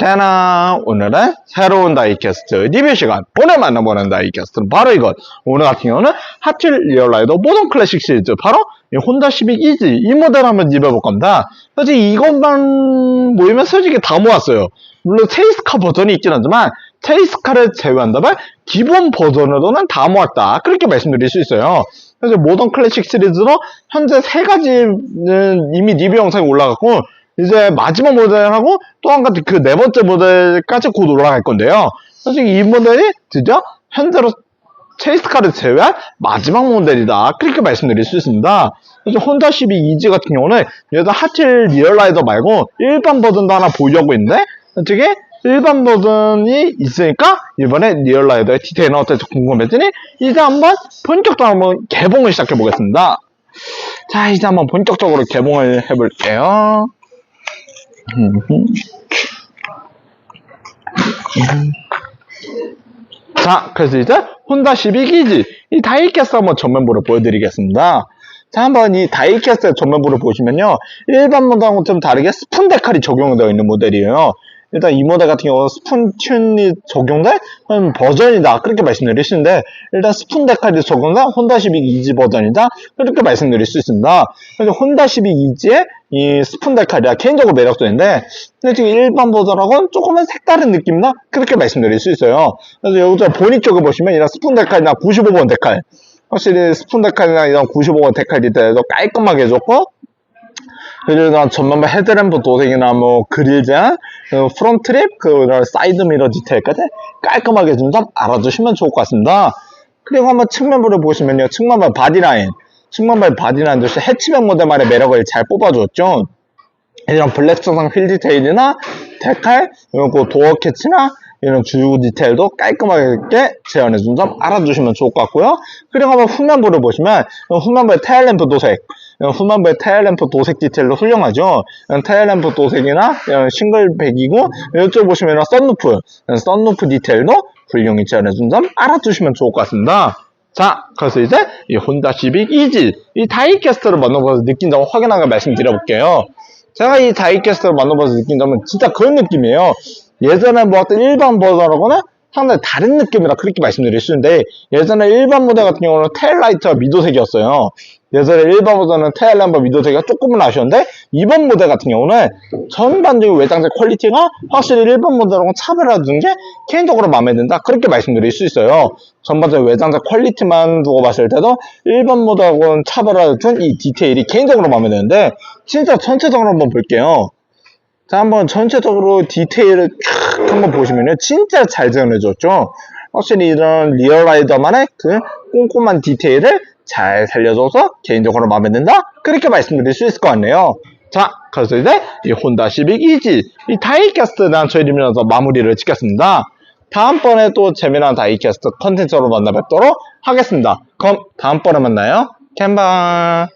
자나? 오늘은 새로운 다이캐스트 리뷰 시간. 오늘 만나보는 다이캐스트는 바로 이것. 오늘 같은 경우는 하필 리얼라이더 모던 클래식 시리즈 바로 이 혼다 시빅 이지. 이 모델 한번 리뷰해볼 겁니다. 사실 이것만 모이면 솔직히 다 모았어요. 물론 체이스카 버전이 있긴 하지만 체이스카를 제외한다면 기본 버전으로는 다 모았다. 그렇게 말씀드릴 수 있어요. 그래서 모던 클래식 시리즈로 현재 세 가지는 이미 리뷰 영상이 올라갔고 이제 마지막 모델하고 또 한 가지 그 네 번째 모델까지 곧 올라갈 건데요. 사실 이 모델이 드디어 현재로 체이스카를 제외한 마지막 모델이다. 그렇게 말씀드릴 수 있습니다. 그래서 혼다 12 이지 같은 경우는 얘도 하틸 리얼라이더 말고 일반 버전도 하나 보유하고 있는데 어떻게 일반 버전이 있으니까 이번에 리얼라이더의 디테일은 어떨지 궁금해지니 이제 한번 본격적으로 한번 개봉을 시작해 보겠습니다. 자 이제 한번 본격적으로 개봉을 해볼게요. 자, 그래서 이제 혼다 12기지 이 다이캐스트 한번 전면부를 보여드리겠습니다. 자, 한번 이 다이캐스트 전면부를 보시면요. 일반 모델하고 좀 다르게 스푼 데칼이 적용되어 있는 모델이에요. 일단 이 모델 같은 경우는 스푼 튠이 적용된 음, 버전이다. 그렇게 있는데, 일단 스푼 데칼이 적용된 혼다 12 이지 버전이다. 그렇게 말씀드릴 수 있습니다. 그래서 혼다 12 이지의 이 스푼 데칼이야 개인적으로 매력적인데, 근데 지금 일반 버전하고는 조금은 색다른 느낌이다. 그렇게 말씀드릴 수 있어요. 그래서 여기서 보니 쪽에 보시면 이런 스푼 데칼이나 95번 데칼, 확실히 스푼 데칼이나 이런 95번 데칼 디테일도 깔끔하게 해줬고, 그리고 전면부 헤드램프 도색이나 뭐 그릴 제한, 그 프론트 트립, 그 사이드 미러 디테일까지 깔끔하게 좀 알아주시면 좋을 것 같습니다. 그리고 한번 측면부를 보시면요. 측면부 바디라인. 측면부 바디라인 역시 해치백 모델만의 매력을 잘 뽑아줬죠. 이런 블랙 조상 휠 디테일이나 데칼, 그리고 도어 캐치나 이런 주요 디테일도 깔끔하게 재현해준 점 알아두시면 좋을 것 같고요. 그리고 한번 후면부를 보시면 후면부의 테일램프 도색, 후면부의 테일램프 도색 디테일도 훌륭하죠. 테일램프 도색이나 싱글 백이고 이쪽 보시면 썬루프, 썬루프 디테일도 훌륭히 재현해준 점 알아두시면 좋을 것 같습니다. 자, 그래서 이제 이 혼다 시빅 이지 이 다이캐스트를 만나보면서 느낀 점을 확인하게 말씀드려볼게요. 제가 이 다이캐스트를 만나보면서 느낀 점은 진짜 그런 느낌이에요. 예전에 모았던 일반 버전하고는 상당히 다른 느낌이라 그렇게 말씀드릴 수 있는데 예전에 일반 모델 같은 경우는 테일라이트가 미도색이었어요. 예전에 일반 버전은 테일램프 미도색이 조금은 아쉬운데 이번 모델 같은 경우는 전반적인 외장재 퀄리티가 확실히 일반 모델하고 차별화된 게 개인적으로 마음에 든다 그렇게 말씀드릴 수 있어요. 전반적인 외장재 퀄리티만 두고 봤을 때도 일반 모델하고는 차별화된 이 디테일이 개인적으로 마음에 드는데 진짜 전체적으로 한번 볼게요. 자, 한번 전체적으로 디테일을 쫙 한번 보시면요. 진짜 잘 재현해줬죠? 확실히 이런 리얼라이더만의 그 꼼꼼한 디테일을 잘 살려줘서 개인적으로 마음에 든다? 그렇게 말씀드릴 수 있을 것 같네요. 자, 그래서 이제 이 혼다 시빅 이지, 이 다이캐스트는 저희 리뷰에서 마무리를 짓겠습니다. 다음번에 또 재미난 다이캐스트 컨텐츠로 만나 뵙도록 하겠습니다. 그럼 다음번에 만나요. 캔바